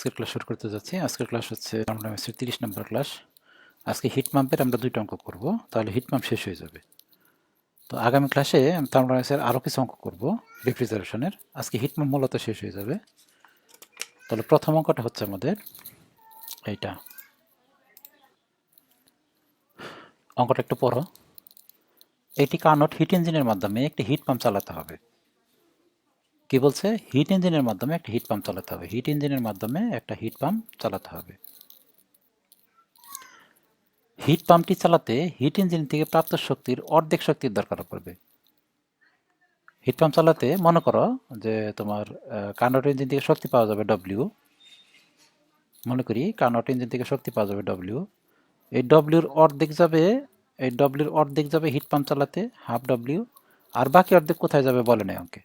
আজকের ক্লাস শুরু করতে যাচ্ছি। আজকের ক্লাস হচ্ছে থার্মোডাইনামিক্সের তিরিশ নম্বর ক্লাস আজকে হিট পাম্পের আমরা দুইটা অঙ্ক করব, তাহলে হিট পাম্প শেষ হয়ে যাবে। তো আগামী ক্লাসে থার্মোডাইনামিক্সের আরও কিছু অঙ্ক করব রেফ্রিজারেশনের আজকে হিট পাম্প মূলত শেষ হয়ে যাবে। তাহলে প্রথম অঙ্কটা হচ্ছে আমাদের এইটা। অঙ্কটা একটু পড়ো। এটি কার্নট হিট ইঞ্জিনের মাধ্যমে একটি হিট পাম্প চালাতে হবে। কি বলছে? হিট ইঞ্জিনের মাধ্যমে একটা হিট পাম্প চালাতে হবে। হিট ইঞ্জিনের মাধ্যমে একটা হিট পাম্প চালাতে হবে। হিট পাম্পটি চালাতে হিট ইঞ্জিন থেকে প্রাপ্ত শক্তির অর্ধেক শক্তির দরকার পড়বে। হিট পাম্প চালাতে মনে করো যে তোমার কার্নট ইঞ্জিন থেকে শক্তি পাওয়া যাবে ডব্লিউ মনে করি কার্নট ইঞ্জিন থেকে শক্তি পাওয়া যাবে ডব্লিউ এই ডব্লিউর অর্ধেক যাবে, এই ডব্লিউর অর্ধেক যাবে হিট পাম্প চালাতে, হাফ ডব্লিউ আর বাকি অর্ধেক কোথায় যাবে বলে নেই অঙ্কে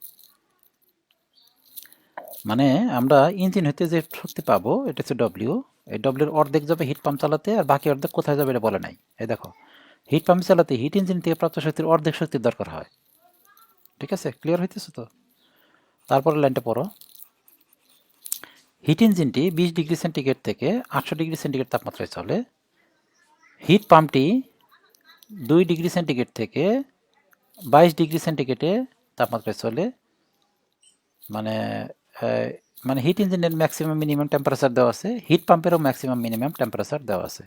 মানে আমরা ইঞ্জিন হতে যে শক্তি পাবো, এটা হচ্ছে ডব্লিউ এই ডব্লিউর অর্ধেক যাবে হিট পাম্প চালাতে আর বাকি অর্ধেক কোথায় যাবে এটা বলে নাই। এই দেখো হিট পাম্প চালাতে হিট ইঞ্জিন থেকে প্রাপ্ত শক্তির অর্ধেক শক্তির দরকার হয়। ঠিক আছে? ক্লিয়ার হইতেছে তো? তারপরে লাইনটা পড়ো। হিট ইঞ্জিনটি বিশ ডিগ্রি সেন্টিগ্রেড থেকে আটশো ডিগ্রি সেন্টিগ্রেড তাপমাত্রায় চলে। হিট পাম্পটি দুই ডিগ্রি সেন্টিগ্রেড থেকে বাইশ ডিগ্রি সেন্টিগ্রেডে তাপমাত্রায় চলে। মানে মানে হিট ইঞ্জিনের ম্যাক্সিমাম মিনিমাম টেম্পারেচার দেওয়া আছে। হিট পাম্পেরও ম্যাক্সিমাম মিনিমাম টেম্পারেচার দেওয়া আছে।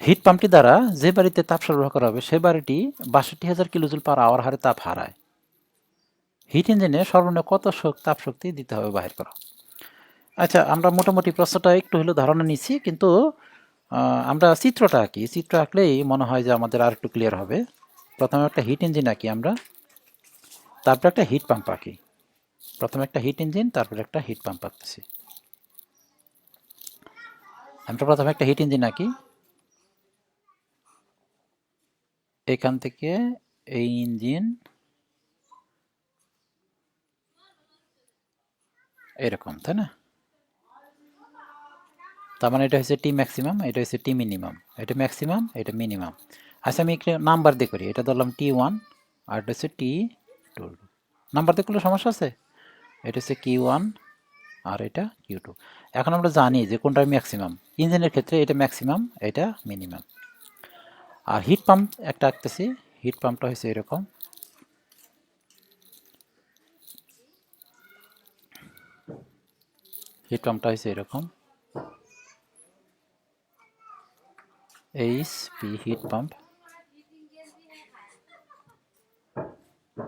হিট পাম্পটি দ্বারা যে বাড়িতে তাপ সরবরাহ করা হবে, সে বাড়িটি বাষট্টি হাজার কিলোজুল পার আওয়ার হারে তাপ হারায়। হিট ইঞ্জিনে সর্বনিম্ন কত তাপ শক্তি দিতে হবে বাহির করা। আচ্ছা আমরা মোটামুটি প্রশ্নটা একটু হলেও ধারণা নিচ্ছি কিন্তু আমরা চিত্রটা আঁকি। চিত্র আঁকলেই মনে হয় যে আমাদের আর একটু ক্লিয়ার হবে। প্রথমে একটা হিট ইঞ্জিন আঁকি আমরা। তারপরে একটা হিট পাম্প আঁকি। প্রথমে একটা হিট ইঞ্জিন, তারপরে একটা হিট পাম্প আঁকতেছি। আমরা প্রথমে একটা হিট ইঞ্জিন আঁকি। এখান থেকে এই ইঞ্জিন এরকম, তাই না? তার মানে এটা হচ্ছে টি ম্যাক্সিমাম এটা হচ্ছে টি মিনিমাম এটা ম্যাক্সিমাম এটা মিনিমাম আচ্ছা আমি একটা নাম্বার দিয়ে করি। এটা ধরলাম টি ওয়ান আর এটা হচ্ছে টি টু নাম্বার দিয়ে করলে সমস্যা আছে? এটা হচ্ছে কিউ ওয়ান আর এটা কিউ টু এখন আমরা জানি যে কোনটা ম্যাক্সিমাম ইঞ্জিনের ক্ষেত্রে এটা ম্যাক্সিমাম এটা মিনিমাম আর হিট পাম্প একটা আঁকতেছি। হিট পাম্পটা হচ্ছে এরকম। হিট পাম্পটা হচ্ছে এরকম। H P heat pump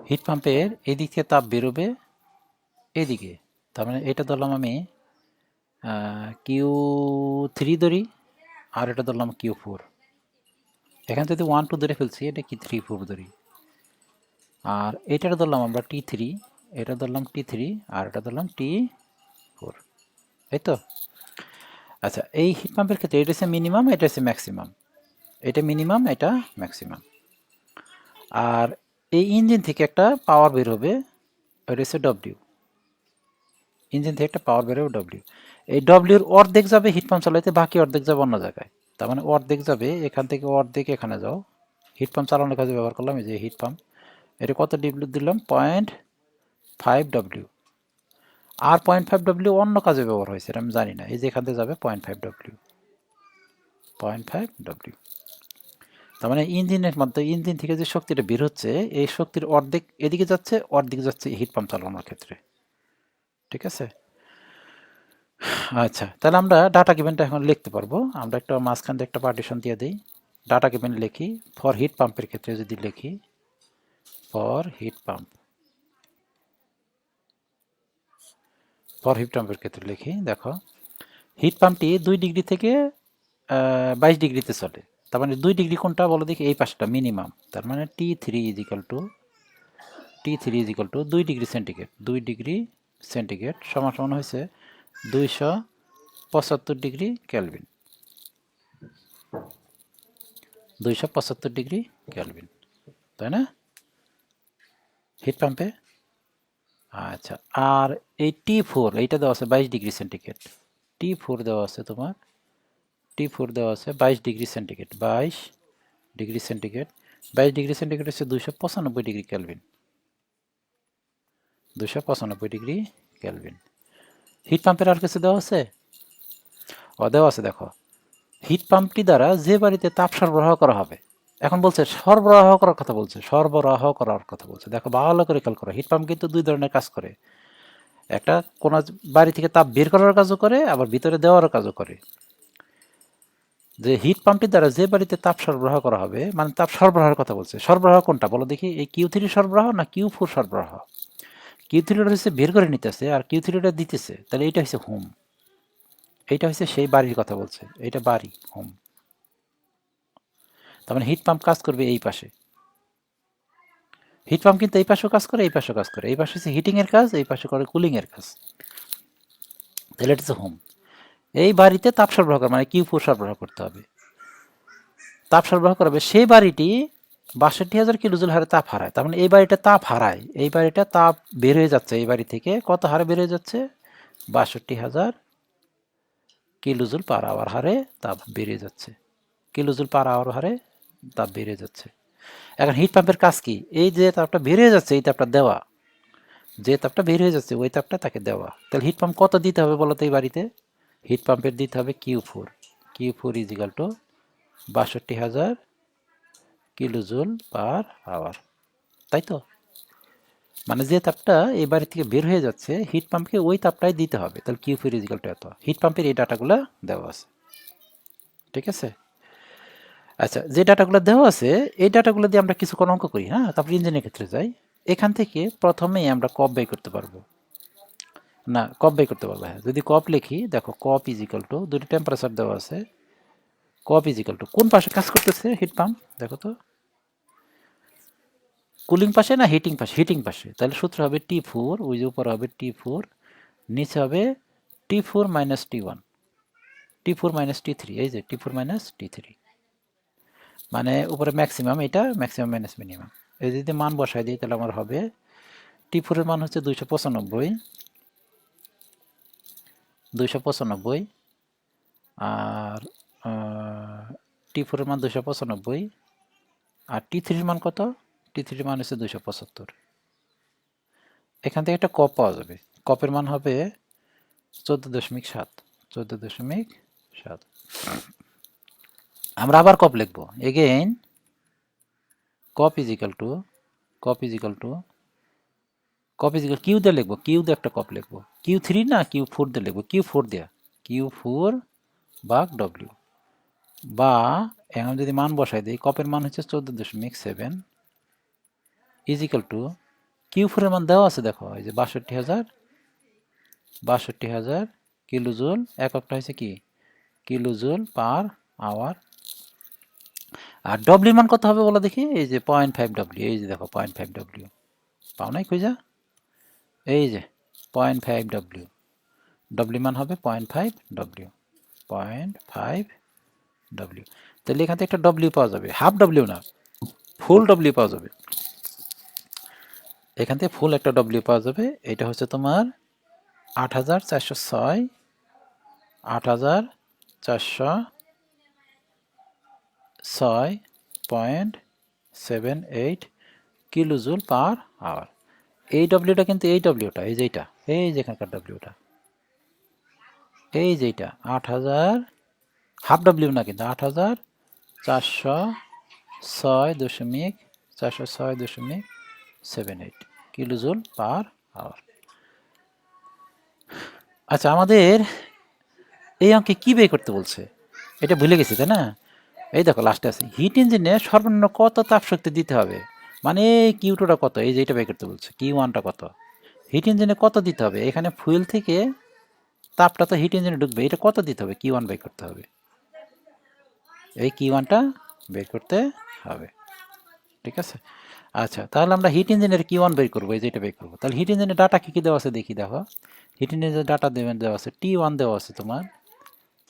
heat পাম্পের এদিক থেকে তাপ বেরোবে। এদিকে। তার মানে এটা ধরলাম আমি কিউ থ্রি ধরি, আর এটা ধরলাম কিউ ফোর এখানে যদি ওয়ান টু ধরে ফেলছি, এটা কি থ্রি ফোর ধরি? আর এটা ধরলাম আমরা টি থ্রি এটা ধরলাম টি থ্রি আর এটা ধরলাম টি ফোর এই তো? আচ্ছা এই হিট পাম্পের ক্ষেত্রে এটা হচ্ছে মিনিমাম এটা হচ্ছে ম্যাক্সিমাম এটা মিনিমাম এটা ম্যাক্সিমাম আর এই ইঞ্জিন থেকে একটা পাওয়ার বের হবে, এটা হচ্ছে ডব্লিউ ইঞ্জিন থেকে একটা পাওয়ার বেরোবে ডব্লিউ এই ডব্লিউর অর্ধেক যাবে হিট পাম্প চালাইতে, বাকি অর্ধেক যাবে অন্য জায়গায়। তার মানে অর্ধেক যাবে, এখান থেকে অর্ধেক এখানে যাও। হিট পাম্প চালানোর কাজে ব্যবহার করলাম, এই যে হিট পাম্প এটা কত ডিব্লিউ দিলাম? পয়েন্ট ফাইভ ডব্লিউ আর পয়েন্ট ফাইভ ডব্লিউ অন্য কাজে ব্যবহার হয়েছে, এটা আমি জানি না। এই যে এখান থেকে যাবে point five W point five W তার মানে ইঞ্জিনের মধ্যে, ইঞ্জিন থেকে যে শক্তিটা বের হচ্ছে, এই শক্তির অর্ধেক এদিকে যাচ্ছে, অর্ধেক যাচ্ছে হিট পাম্প চালানোর ক্ষেত্রে। ঠিক আছে? আচ্ছা তাহলে আমরা ডাটা গিভেনটা এখন লিখতে পারব। আমরা একটা মাঝখান দিয়ে একটা পার্টিশন দিয়ে দিই। ডাটা গিভেন লিখি ফর হিট পাম্পের ক্ষেত্রে যদি লিখি for heat pump for heat পাম্পের ক্ষেত্রে লিখি, দেখো। হিট পাম্পটি দুই ডিগ্রি থেকে বাইশ ডিগ্রিতে চলে। তার মানে দুই ডিগ্রি কোনটা বলো দেখি, এই পাশটা মিনিমাম তার মানে T three equal to T three equal to দুই ডিগ্রি সেন্টিগ্রেড দুই ডিগ্রি সেন্টিগ্রেড সমান সমান হয়েছে দুইশো পঁচাত্তর ডিগ্রি ক্যালভিন দুইশো পঁচাত্তর ডিগ্রি ক্যালভিন তাই না? হিট পাম্পে? আচ্ছা আর এই টি ফোর, এইটা দেওয়া আছে বাইশ ডিগ্রি সেন্টিগ্রেড। টি ফোর দেওয়া আছে তোমার, টি ফোর দেওয়া আছে বাইশ ডিগ্রি সেন্টিগ্রেড, বাইশ ডিগ্রি সেন্টিগ্রেড। বাইশ ডিগ্রি সেন্টিগ্রেড হচ্ছে দুশো পঁচানব্বই ডিগ্রি ক্যালভিন দুশো পঁচানব্বই ডিগ্রি ক্যালভিন হিট পাম্পের আর কিছু দেওয়া আছে? ও, দেওয়া আছে, দেখো। হিট পাম্পটি দ্বারা যে বাড়িতে তাপ সরবরাহ করা হবে, এখন বলছে সরবরাহ করার কথা বলছে, সরবরাহ করার কথা বলছে। দেখো, ভালো করে খেয়াল করো, হিট পাম্প কিন্তু দুই ধরনের কাজ করে। একটা কোন বাড়ি থেকে তাপ বের করার কাজও করে, আবার ভিতরে দেওয়ার কাজও করে। যে হিট পাম্পটি দ্বারা যে বাড়িতে তাপ সরবরাহ করা হবে মানে তাপ সরবরাহের কথা বলছে। সরবরাহ কোনটা? বলো দেখি, এই কিউ থ্রি সরবরাহ না কিউ ফোর সরবরাহ? কিউ হচ্ছে বের করে নিতেছে, আর কিউ দিতেছে, তাহলে এইটা হচ্ছে হোম এইটা হচ্ছে সেই বাড়ির কথা বলছে এটা বাড়ি হোম তার মানে হিট পাম্প কাজ করবে এই পাশে। হিট পাম্প কিন্তু এই পাশেও কাজ করে, এই পাশেও কাজ করে। এই পাশে হচ্ছে হিটিংয়ের কাজ, এই পাশে করে কুলিংয়ের কাজ। তাহলে এটা হচ্ছে হোম এই বাড়িতে তাপ সরবরাহ মানে কিউ ফোর সরবরাহ করতে হবে। তাপ সরবরাহ করবে সেই বাড়িটি বাষট্টি হাজার কিলোজুল হারে তাপ হারায়। তার মানে এই বাড়িটা তাপ হারায়। এই বাড়িটা তাপ বের হয়ে যাচ্ছে এই বাড়ি থেকে। কত হারে বের হয়ে যাচ্ছে? বাষট্টি হাজার কিলোজুল পার আওয়ার হারে তাপ বেড়ে যাচ্ছে। কিলোজুল পার আওয়ার হারে তাপ বেড়ে যাচ্ছে। এখন হিট পাম্পের কাজ কি? এই যে তাপটা হয়ে যাচ্ছে, এই তাপটা দেওয়া। যে তাপটা বের হয়ে যাচ্ছে, ওই তাপটা তাকে দেওয়া। তাহলে হিট পাম্প কত দিতে হবে বলো তো এই বাড়িতে? হিট পাম্পের দিতে হবে Q four Q four equal to বাষট্টি হাজার কিলোজুল পার আওয়ার তাই তো? মানে যে তাপটা এই বাড়ি থেকে বের হয়ে যাচ্ছে হিট পাম্পকে ওই তাপটাই দিতে হবে। তাহলে কিউ ফোর ইজিক্যাল টু এত। হিট পাম্পের এই ডাটাগুলো দেওয়া আছে। ঠিক আছে? আচ্ছা যে ডাটাগুলো দেওয়া আছে, এই ডাটাগুলো দিয়ে আমরা কিছু কোনো অঙ্ক করি হ্যাঁ? তারপর ইঞ্জিনের ক্ষেত্রে যাই। এখান থেকে প্রথমেই আমরা কপ ব্যয় করতে পারব। না কপ ব্যয় করতে পারব হ্যাঁ। যদি কপ লিখি, দেখো কপ ইজিক্যাল টু দুটি টেম্পারেচার দেওয়া আছে কপ ইজিক্যাল টু কোন পাশে কাজ করতেছে? হিট পাম্প দেখো তো। কুলিং পাশে না হিটিং পাশে? হিটিং পাশে। তাহলে সূত্র হবে টি ফোর ওই যে উপরে হবে টি ফোর নিচে হবে T four minus T one T four minus T three এই যে T four minus T three মানে উপরে ম্যাক্সিমাম এটা ম্যাক্সিমাম মাইনাস মিনিমাম এই যদি মান বসাই দিই, তাহলে আমার হবে টি ফোরের মান হচ্ছে দুইশো পঁচানব্বই। দুইশো পঁচানব্বই। আর টি ফোরের মান দুশো পঁচানব্বই আর টি থ্রির মান কত? টি থ্রির মান হচ্ছে দুশো পঁচাত্তর। এখান থেকে একটা কপ পাওয়া যাবে। কপের মান হবে চোদ্দ দশমিক সাত। চোদ্দ দশমিক সাত। আমরা আবার কপ লিখব। Again COP is equal to COP is equal to COP is equal Q দিয়ে লিখব। কিউ দিয়ে একটা কপ লিখব। কিউ থ্রি না? কিউ ফোর দিয়ে লিখব। কিউ ফোর দেয়া। কিউ ফোর বাক ডব্লিউ বা এখন যদি মান বসাই দিই কপের মান হচ্ছে চোদ্দ দশমিক সেভেন ইজিক্যাল টু কিউ ফোরের মান দেওয়া আছে দেখো, এই যে বাষট্টি হাজার বাষট্টি হাজার কিলোজুল, এককটা হয়েছে কি? কিলোজুল পার আওয়ার আর ডব্লিউ মান কত হবে বলো দেখি? এই যে পয়েন্ট ফাইভ ডব্লিউ এই যে দেখো পয়েন্ট ফাইভ ডব্লিউ পাও নাই খুঁজা? এই যে পয়েন্ট ফাইভ ডব্লিউ ডব্লিউ মান হবে point five W point five W তাহলে এখান থেকে একটা ডব্লিউ পাওয়া যাবে। হাফ ডব্লিউ না, ফুল ডব্লিউ পাওয়া যাবে। এখান থেকে ফুল একটা ডব্লিউ পাওয়া যাবে। এটা হচ্ছে তোমার আট হাজার চারশো ছয়, আট হাজার চারশো ছয় point seven eight kilojoule per hour. এই ডব্লিউটা কিন্তু এই ডব্লিউটা এই যেটা এই যেখানকার ডব্লিউটা এই যেটা আট হাজার হাফ ডব্লিউ না কিন্তু আট হাজার চারশো ছয় দশমিক, চারশো ছয় দশমিক seven eight kilojoule per hour আচ্ছা আমাদের এই অঙ্কে কী বের করতে বলছে? এটা ভুলে গেছি, তাই না? এই দেখো লাস্টে আছে। হিট ইঞ্জিনে সর্বনিম্ন কত তাপ শক্তি দিতে হবে? মানে কিউ টুটা কত? এই যে এটা বের করতে বলছে। কিউ ওয়ানটা কত? হিট ইঞ্জিনে কত দিতে হবে? এখানে ফুয়েল থেকে তাপটা তো হিট ইঞ্জিনে ঢুকবে। এটা কত দিতে হবে? কিউ ওয়ান বের করতে হবে। এই কি ওয়ানটা বের করতে হবে। ঠিক আছে? আচ্ছা তাহলে আমরা হিট ইঞ্জিনের কি ওয়ান বের করব, এই যেটা বের করব। তাহলে হিট ইঞ্জিনের ডাটা কী কী দেওয়া আছে দেখি দেখো। হিট ইঞ্জিনের ডাটা দেবেন দেওয়া আছে টি ওয়ান দেওয়া আছে তোমার।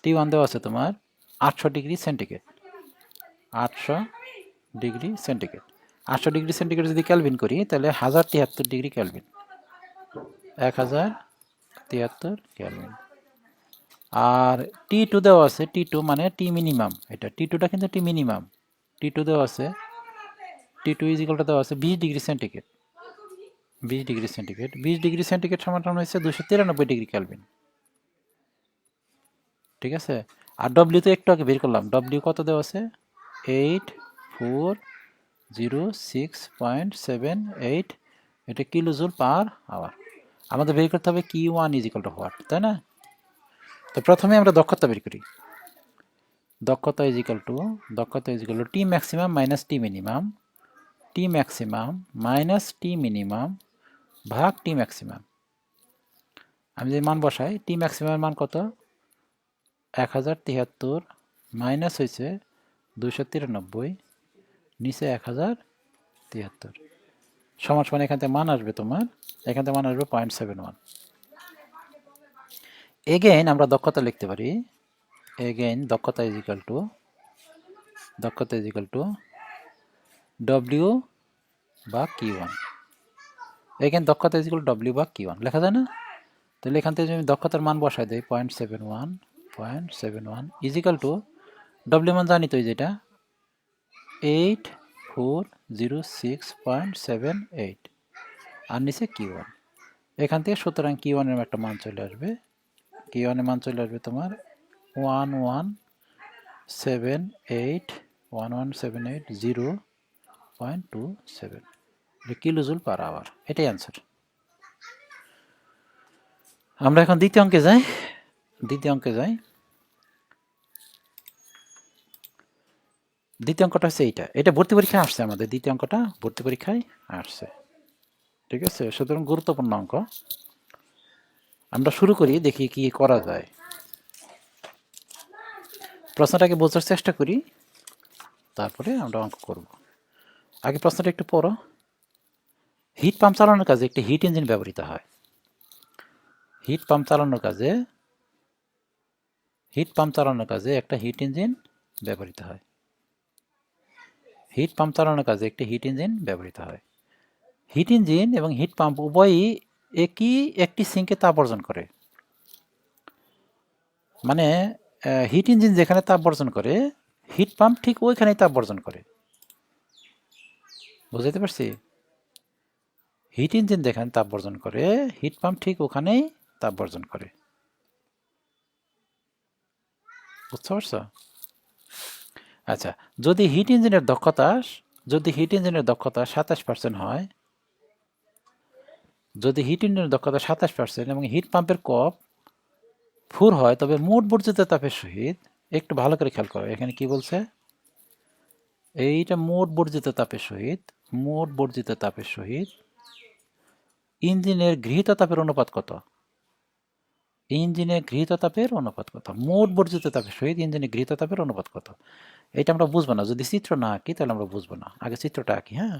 টি ওয়ান দেওয়া আছে তোমার আটশো ডিগ্রি সেন্টিগ্রেড আটশো ডিগ্রি সেন্টিগ্রেড আটশো ডিগ্রি সেন্টিগ্রেড যদি ক্যালভিন করি, তাহলে হাজার তিয়াত্তর ডিগ্রি ক্যালভিন এক হাজার তিয়াত্তর ক্যালভিন আর টি টু দেওয়া আছে টি টু মানে টি মিনিমাম এটা টি টুটা কিন্তু টি মিনিমাম টি টু দেওয়া আছে টি টু ইজিকলটা দেওয়া আছে বিশ ডিগ্রি সেন্টিগ্রেড। বিশ ডিগ্রি সেন্টিগ্রেড। বিশ ডিগ্রি সেন্টিগ্রেড সমান হয়েছে দুশো তিরানব্বই ডিগ্রি ক্যালভিন ঠিক আছে? আর ডব্লিউ তো একটু আগে বের করলাম। ডব্লিউ কত দেওয়া আছে? Eight four zero six point seven eight এটা কিলো জুল পার আওয়ার আমাদের বের করতে হবে Q one is equal to what তাই না? তো প্রথমে আমরা দক্ষতা বের করি। দক্ষতা ইজ ইকাল টু দক্ষতা is equal to T maximum minus T minimum T maximum minus T minimum ভাগ টি ম্যাক্সিমাম আমি যে মান বসাই টি ম্যাক্সিমামের মান কত? এক হাজার তিয়াত্তর মাইনাস হয়েছে দুশো তিরানব্বই, নিচে এক হাজার তিয়াত্তর। সমান সমান এখান থেকে মান আসবে তোমার, এখান থেকে মান আসবে পয়েন্ট সেভেন ওয়ান এগেইন আমরা দক্ষতা লিখতে পারি। এগেইন দক্ষতা ইজ ইকাল টু দক্ষতা ইজ ইকাল টু ডব্লিউ বা কি ওয়ান এগেইন দক্ষতা ইজ ইকাল ডব্লিউ বা কি ওয়ান লেখা যায় না? তাহলে এখান থেকে যদি আমি দক্ষতার মান বসাই দিই point seven one point seven one equal to W মান জানি তো যেটা eight four zero six point seven eight আর নিচে কি ওয়ান এখান থেকে সুতরাং কি ওয়ানের একটা মান চলে আসবে কি ওয়ানের মান চলে আসবে তোমার? One one seven eight, one one seven eight zero point two seven. Kilojoule per hour? এটাই অ্যান্সার আমরা এখন দ্বিতীয় অঙ্কে যাই। দ্বিতীয় অঙ্কে যাই। দ্বিতীয় অঙ্কটা হচ্ছে এইটা। এটা ভর্তি পরীক্ষায় আসছে আমাদের। দ্বিতীয় অঙ্কটা ভর্তি পরীক্ষায় আসছে। ঠিক আছে? সুতরাং গুরুত্বপূর্ণ অঙ্ক। আমরা শুরু করি, দেখি কি করা যায়। প্রশ্নটাকে বোঝার চেষ্টা করি, তারপরে আমরা অঙ্ক করব। আগে প্রশ্নটা একটু পড়ো। হিট পাম্প চালানোর কাজে একটি হিট ইঞ্জিন ব্যবহৃত হয়। হিট পাম্প চালানোর কাজে, হিট পাম্প চালানোর কাজে একটা হিট ইঞ্জিন ব্যবহৃত হয়। হিট পাম্প চালানোর কাজে একটি হিট ইঞ্জিন ব্যবহৃত হয়। হিট ইঞ্জিন এবং হিট পাম্প উভয়ই একই একটি সিঙ্কে তাপ বর্জন করে। মানে হিট ইঞ্জিন যেখানে তাপ বর্জন করে, হিট পাম্প ঠিক ওইখানেই তাপ বর্জন করে। বুঝতে পারছি? হিট ইঞ্জিন যেখানে তাপ বর্জন করে, হিট পাম্প ঠিক ওখানেই তাপ বর্জন করে। বুঝতে পারছ? আচ্ছা যদি হিট ইঞ্জিনের দক্ষতা, যদি হিট ইঞ্জিনের দক্ষতা সাতাশ পার্সেন্ট হয় যদি হিট ইঞ্জিনের দক্ষতা সাতাশ পার্সেন্ট এবং হিট পাম্পের কপ ফুর হয়, তবে মোট বর্জিত তাপের সহিত একটু ভালো করে খেয়াল করো। এখানে কি বলছে? এইটা মোট বর্জিত তাপের সহিত, মোট বর্জিত তাপের সহিত ইঞ্জিনের গৃহীত তাপের অনুপাত কত? ইঞ্জিনে গৃহীত তাপের অনুপাত কত? মোট বর্জিত তাপের সহিত ইঞ্জিনে গৃহীত তাপের অনুপাত কত? এটা আমরা বুঝব না। যদি চিত্র না আঁকি, তাহলে আমরা বুঝব না। আগে চিত্রটা আঁকি হ্যাঁ?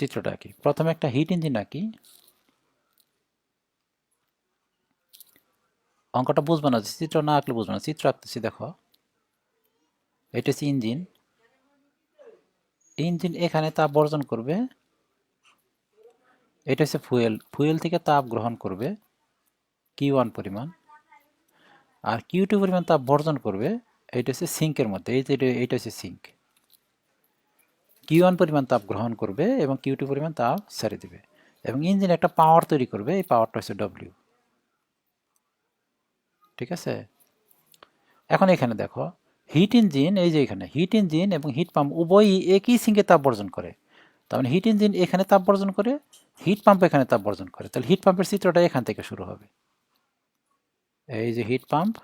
চিত্রটা কি প্রথমে একটা হিট ইঞ্জিন আঁকি। অঙ্কটা বুঝব না, চিত্র না আঁকলে বুঝব না। চিত্র আঁকতেছি, দেখো। এটা হচ্ছে ইঞ্জিন। ইঞ্জিন এখানে তাপ বর্জন করবে। এটা হচ্ছে ফুয়েল। ফুয়েল থেকে তাপ গ্রহণ করবে কিউ ওয়ান পরিমাণ। আর কিউ টু পরিমাণ তাপ বর্জন করবে এটা হচ্ছে সিঙ্কের মধ্যে। এই যে এইটা হচ্ছে সিঙ্ক। কিউ ওয়ান পরিমাণ তাপ গ্রহণ করবে এবং কিউ টু পরিমাণ তাপ ছেড়ে দেবে। এবং ইঞ্জিন একটা পাওয়ার তৈরি করবে, এই পাওয়ারটা হচ্ছে ডব্লিউ ঠিক আছে? এখন এখানে দেখো হিট ইঞ্জিন এই যে এখানে হিট ইঞ্জিন এবং হিট পাম্প উভয়ই একই সিঙ্কে তাপ বর্জন করে। তার মানে হিট ইঞ্জিন এখানে তাপ বর্জন করে হিট পাম্প এখানে তাপ বর্জন করে। তাহলে হিট পাম্পের চিত্রটা এখান থেকে শুরু হবে। এই যে হিট পাম্প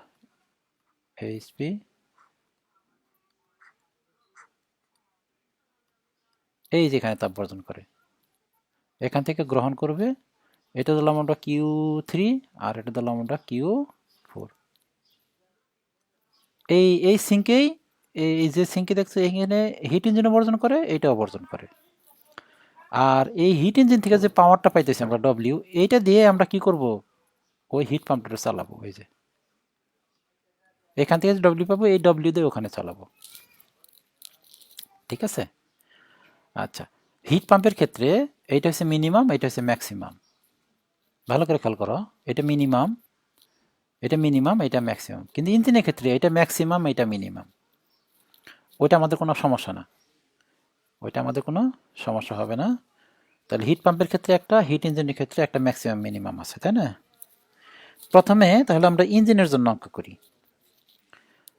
এইচপি এই যেখানে তাপ বর্জন করে। এখান থেকে গ্রহণ করবে, এটা দিলাম আমরা কিউ থ্রি আর এটা দিলাম আমরা কিউ ফোর এই এই সিঙ্কেই এই যে সিঙ্কে দেখছ, এখানে হিট ইঞ্জিনও বর্জন করে এইটাও বর্জন করে। আর এই হিট ইঞ্জিন থেকে যে পাওয়ারটা পাইতেছি আমরা ডব্লিউ এইটা দিয়ে আমরা কি করব? ওই হিট পাম্পটা চালাবো ওই যে। এখান থেকে ডব্লিউ পাবো, এই ডব্লিউ দিয়ে ওখানে চালাবো। ঠিক আছে? আচ্ছা হিট পাম্পের ক্ষেত্রে এইটা হচ্ছে মিনিমাম এটা হচ্ছে ম্যাক্সিমাম ভালো করে খেয়াল করো, এটা মিনিমাম এটা মিনিমাম এটা ম্যাক্সিমাম কিন্তু ইঞ্জিনের ক্ষেত্রে এটা ম্যাক্সিমাম এটা মিনিমাম ওইটা আমাদের কোনো সমস্যা না। ওইটা আমাদের কোনো সমস্যা হবে না। তাহলে হিট পাম্পের ক্ষেত্রে একটা হিট ইঞ্জিনের ক্ষেত্রে একটা ম্যাক্সিমাম মিনিমাম আছে, তাই না? প্রথমে তাহলে আমরা ইঞ্জিনের জন্য অঙ্ক করি।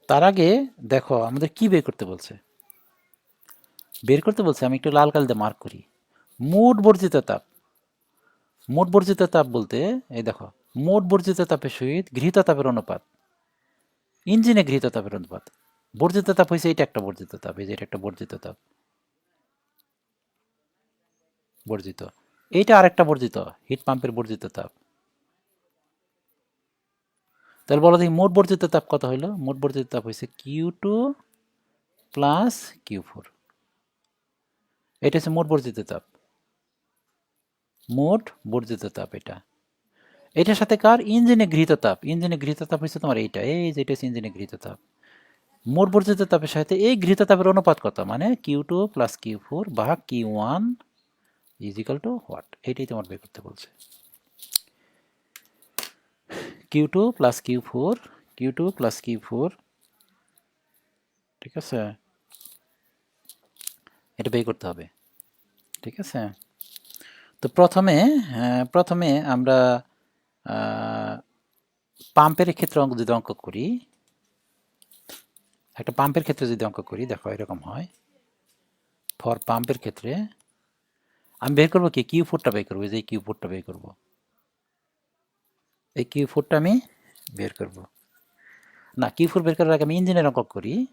তার আগে দেখো আমাদের কি বের করতে বলছে? বের করতে বলছে, আমি একটু লাল কাল দিয়ে মার্ক করি। মোট বর্জিত তাপ, মোট বর্জিত তাপ বলতে, এই দেখো, মোট বর্জিত তাপের সহিত গৃহীত তাপের অনুপাত, ইঞ্জিনে গৃহীত তাপের অনুপাত। বর্জিত তাপ হয়েছে এটা একটা বর্জিত তাপ, এই যে এটা একটা বর্জিত তাপ। বর্জিত এইটা আরেকটা বর্জিত হিট পাম্পের বর্জিত তাপ। তাহলে বলো দেখি, মোট বর্জিত তাপ কত হইল? মোট বর্জিত তাপ হয়েছে Q two plus Q four এটা হচ্ছে মোট বর্জিত তাপ। মোট বর্জিত তাপ এটা। এটার সাথে কার? ইঞ্জিনে গৃহীত তাপ। ইঞ্জিনে গৃহীত তাপ হচ্ছে তোমার এইটা। এই যে এটা হচ্ছে ইঞ্জিনে গৃহীত তাপ। মোট বর্জিত তাপের সাথে এই গৃহীত তাপের অনুপাত কত? মানে Q two plus Q four বা Q one is equal to what এটাই তোমার বের করতে বলছে। Q two plus Q four Q two plus Q four ঠিক আছে? এটা বের করতে হবে। ঠিক আছে? তো প্রথমে আহ, প্রথমে আমরা পাম্পের ক্ষেত্রে অঙ্ক যদি অঙ্ক করি একটা পাম্পের ক্ষেত্রে যদি অঙ্ক করি দেখো এরকম হয়। ফর পাম্পের ক্ষেত্রে আমি বের করব কি? কিউ ফোরটা বের করব যে কিউ ফোরটা বের করব। এই কিউ ফোরটা আমি বের করব। না কিউ ফোর বের করার আগে আমি ইঞ্জিনের অঙ্ক করি।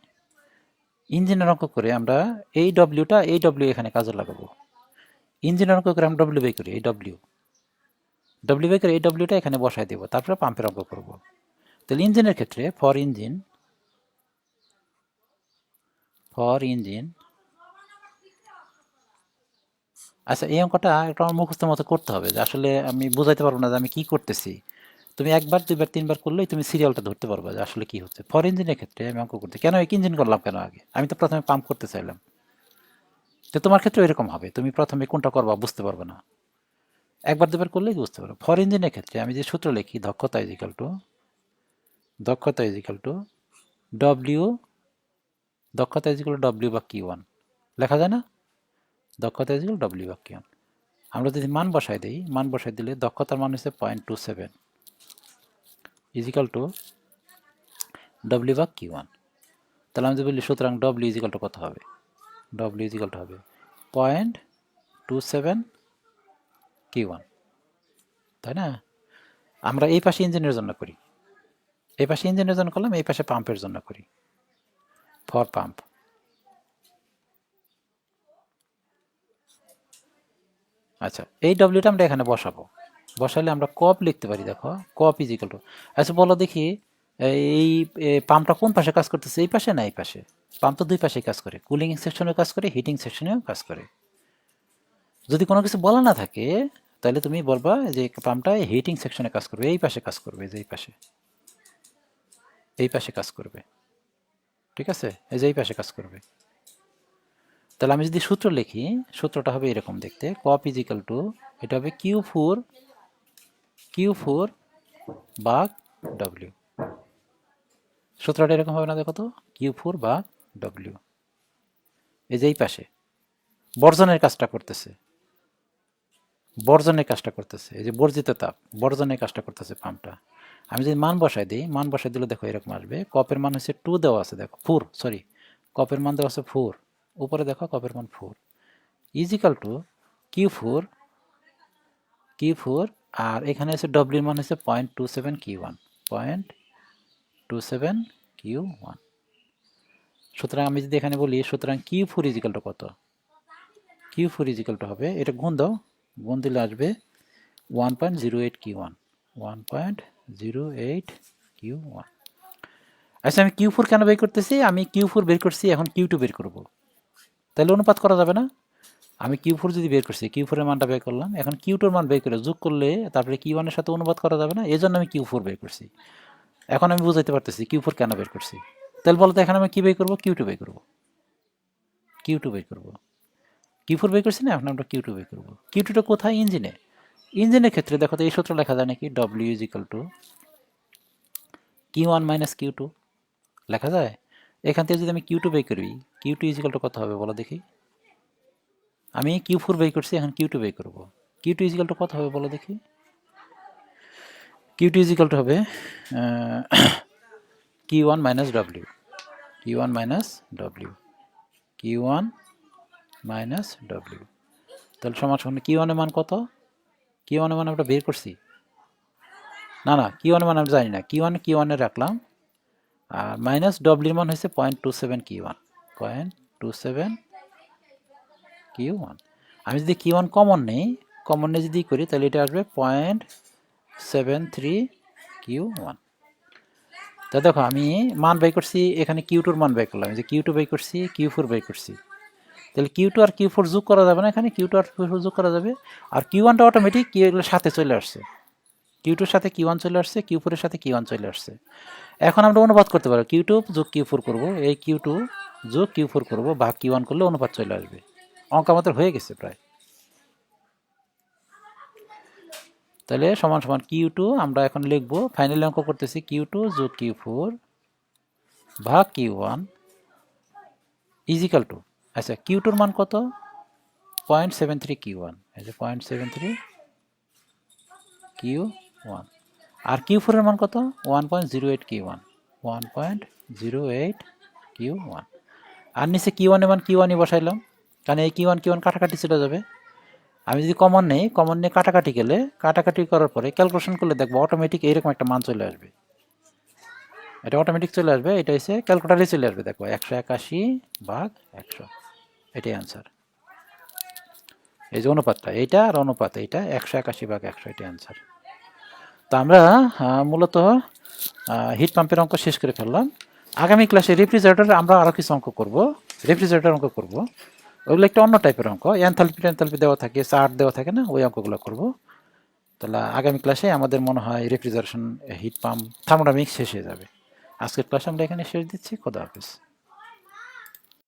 ইঞ্জিনের অঙ্ক করে আমরা এই ডব্লিউটা এই ডব্লিউ এখানে কাজে লাগাবো। ইঞ্জিনের অঙ্ক করে আমরা ডব্লিউ বাই করি এই ডব্লিউ ডব্লিউ বাই করে এই ডব্লিউটা এখানে বসাই দেবো, তারপরে পাম্পের অঙ্ক করব। তাহলে ইঞ্জিনের ক্ষেত্রে ফর ইঞ্জিন ফর ইঞ্জিন। আচ্ছা এই অঙ্কটা একটা আমার মুখস্থের মতো করতে হবে যে আসলে আমি বোঝাইতে পারব না যে আমি কি করতেছি। তুমি একবার, দুইবার, তিনবার করলেই তুমি সিরিয়ালটা ধরতে পারবে যে আসলে কি হচ্ছে। ফর ইঞ্জিনের ক্ষেত্রে আমি অঙ্ক করতে কেন এক ইঞ্জিন করলাম কেন আগে? আমি তো প্রথমে পাম্প করতে চাইলাম। তো তোমার ক্ষেত্রে এরকম হবে। তুমি প্রথমে কোনটা করবা বুঝতে পারবে না। একবার দুবার করলেই বুঝতে পারো ফর ইঞ্জিনের ক্ষেত্রে আমি যে সূত্র লিখি, দক্ষতা ইজিক্যাল টু দক্ষতা ইজিক্যাল টু ডব্লিউ দক্ষতা ইজিক্যাল ডব্লিউ বা কি ওয়ান লেখা যায় না? দক্ষতা ইজিক্যাল ডব্লিউ বা কি ওয়ান আমরা যদি মান বসাই দিই, মান বসাই দিলে দক্ষতার মান হচ্ছে point two seven is equal to W বা কি ওয়ান তাহলে আমি যদি বলি সুতরাং ডব্লিউ ইজিক্যাল টু কত হবে? ডব্লিউ ইজিক্যাল টু হবে point two seven Q one তাই না? আমরা এই পাশে ইঞ্জিনের জন্য করি। এই পাশে ইঞ্জিনের জন্য করলাম, এই পাশে পাম্পের জন্য করি। ফর পাম্প আচ্ছা এই ডব্লিউটা আমরা এখানে বসাবো। বসালে আমরা কপ লিখতে পারি, দেখো। কপ ইজিক্যাল টু আচ্ছা বলো দেখি, এই পাম্পটা কোন পাশে কাজ করতেছে? এই পাশে না এই পাশে? পাম্প তো দুই পাশে কাজ করে কুলিং সেকশনেও কাজ করে হিটিং সেকশনেও কাজ করে। যদি কোনো কিছু বলা না থাকে, তাহলে তুমি বলবা যে পাম্পটা হিটিং সেকশনে কাজ করবে, এই পাশে কাজ করবে, যে এই পাশে। এই পাশে কাজ করবে। ঠিক আছে? এই যে এই পাশে কাজ করবে। তাহলে আমি যদি সূত্র লিখি, সূত্রটা হবে এরকম দেখতে কপ ইজিক্যাল টু এটা হবে কিউ ফোর কিউ ফোর বা ডব্লিউ সূত্রটা এরকম হবে না, দেখো তো। কিউ ফোর বা ডব্লিউ এই যে এই পাশে। বর্জনের কাজটা করতেছে। বর্জনের কাজটা করতেছে। এই যে বর্জিত তাপ, বর্জনের কাজটা করতেছে পাম্পটা। আমি যদি মান বসাই দিই, মান বসাই দিলে দেখো এরকম আসবে। কপের মান হচ্ছে টু দেওয়া আছে, দেখো। ফোর সরি কপের মান দেওয়া আছে ফোর উপরে দেখো কপের মান four is equal to Q four Q four আর এখানে আছে ডব্লিউর মান হচ্ছে point two seven Q one point two seven Q one সুতরাং আমি যদি এখানে বলি, সুতরাং Q four is equal to কত? Q four is equal to হবে, এটা গুণ দাও, গুণ দিলে আসবে one point zero eight Q one one point zero eight Q one আচ্ছা আমি কিউ ফোর কেন বের করতেছি? আমি কিউ ফোর বের করছি, এখন কিউ টু বের করব। তাহলে অনুপাত করা যাবে না? আমি কিউ ফোর যদি বের করছি কিউ ফোরের মানটা বের করলাম, এখন কিউ টুর মান বের করে যোগ করলে তারপরে কিউ ওয়ানের সাথে অনুবাদ করা যাবে না এই জন্য আমি কিউ ফোর বের করছি। এখন আমি বুঝাইতে পারতেছি কিউ ফোর কেন বের করছি। তাহলে বলতো এখন আমি কী বের করব? কিউ টু বের করব। কিউ টু বের করব। কিউ ফোর বের করছি না, এখন আমরা কিউ টু বের করব। কিউ টুটা কোথায়? ইঞ্জিনে। ইঞ্জিনের ক্ষেত্রে দেখো তো, এই সূত্র লেখা যায় নাকি W is equal to Q one minus Q two লেখা যায়? এখান থেকে যদি আমি কিউ টু বের করি কিউ টু ইজ টু কত হবে বলো দেখি। আমি কিউ ফোর বের করছি, এখন কিউ টু বের করব। Q two is equal to কত হবে বলো দেখি? Q two is equal to হবে Q one minus W Q one minus W Q one minus W তাহলে সমান সমান কিউ ওয়ানের মান কত? কিউ ওয়ানের মান আমরা বের করছি। না না কিউ ওয়ানের মান আমি জানি না। কিউ ওয়ান কিউ ওয়ানে রাখলাম। আর মাইনাস ডব্লিউর মান হয়েছে point two seven Q one point two seven Q one আমি যদি কিউ ওয়ান কমন নেই কমন নিয়ে যদি করি, তাহলে এটা আসবে point seven three Q one তা দেখো, আমি মান বাই করছি, এখানে কিউ টুর মান বাই করলাম। যে কিউ টু বাই করছি কিউ ফোর বাই করছি। তাহলে কিউ টু আর কিউ ফোর যোগ করা যাবে না এখানে কিউ টু আর কিউ ফোর যোগ করা যাবে। আর কিউ ওয়ানটা অটোমেটিক কিউ এগুলোর সাথে চলে আসছে। কিউ টুর সাথে কিউ ওয়ান চলে আসছে কিউ ফোরের সাথে কিউ ওয়ান চলে আসছে। এখন আমরা অনুবাদ করতে পারব কিউ টু যোগ কিউ ফোর করব, এই কিউ টু যোগ কিউ ফোর করব বা কিউ ওয়ান করলে অনুপাত চলে আসবে। অঙ্ক আমাদের হয়ে গেছে প্রায়। তাহলে সমান সমান কিউ টু আমরা এখন লিখব ফাইনালি অঙ্ক করতেছি কিউ টু যোগ কিউ ফোর ভাগ Q one is equal to আচ্ছা কিউ টুর মান কত? Point seven three Q one যে point seven three Q one আর কিউ ফোরের মান কত? One point zero eight Q one one point zero eight Q one আর নিচে কিউ ওয়ানের মান কিউ ওয়ানই বসাইলাম। কারণ এই কিউ ওয়ান কাটাকাটি চলে যাবে। আমি যদি কমন নেই কমন নিয়ে কাটাকাটি গেলে, কাটাকাটি করার পরে ক্যালকুলেশন করলে দেখব অটোমেটিক এইরকম একটা মান চলে আসবে। এটা অটোমেটিক চলে আসবে, এটা এসে ক্যালকুলেটারে চলে আসবে। দেখো, একশো একাশি ভাগ একশো, এটাই অ্যান্সার এই যে অনুপাতটা, এইটা আর অনুপাত, এইটা একশো একাশি ভাগ একশো, এটাই অ্যান্সার তো আমরা মূলত হিট পাম্পের অঙ্ক শেষ করে ফেললাম। আগামী ক্লাসে রেফ্রিজারেটর আমরা আরও কিছু অঙ্ক করব রেফ্রিজারেটর অঙ্ক করব। ওইগুলো একটা অন্য টাইপের অঙ্ক। এনথালপি টেনথালপি দেওয়া থাকে চার্ট দেওয়া থাকে না, ওই অঙ্কগুলো করব। তাহলে আগামী ক্লাসে আমাদের মনে হয় রেফ্রিজারেশন হিট পাম্প থার্মোডামিক্স শেষ হয়ে যাবে। আজকের ক্লাসে আমরা এখানে শেষ দিচ্ছি, খোদা হাফিজ।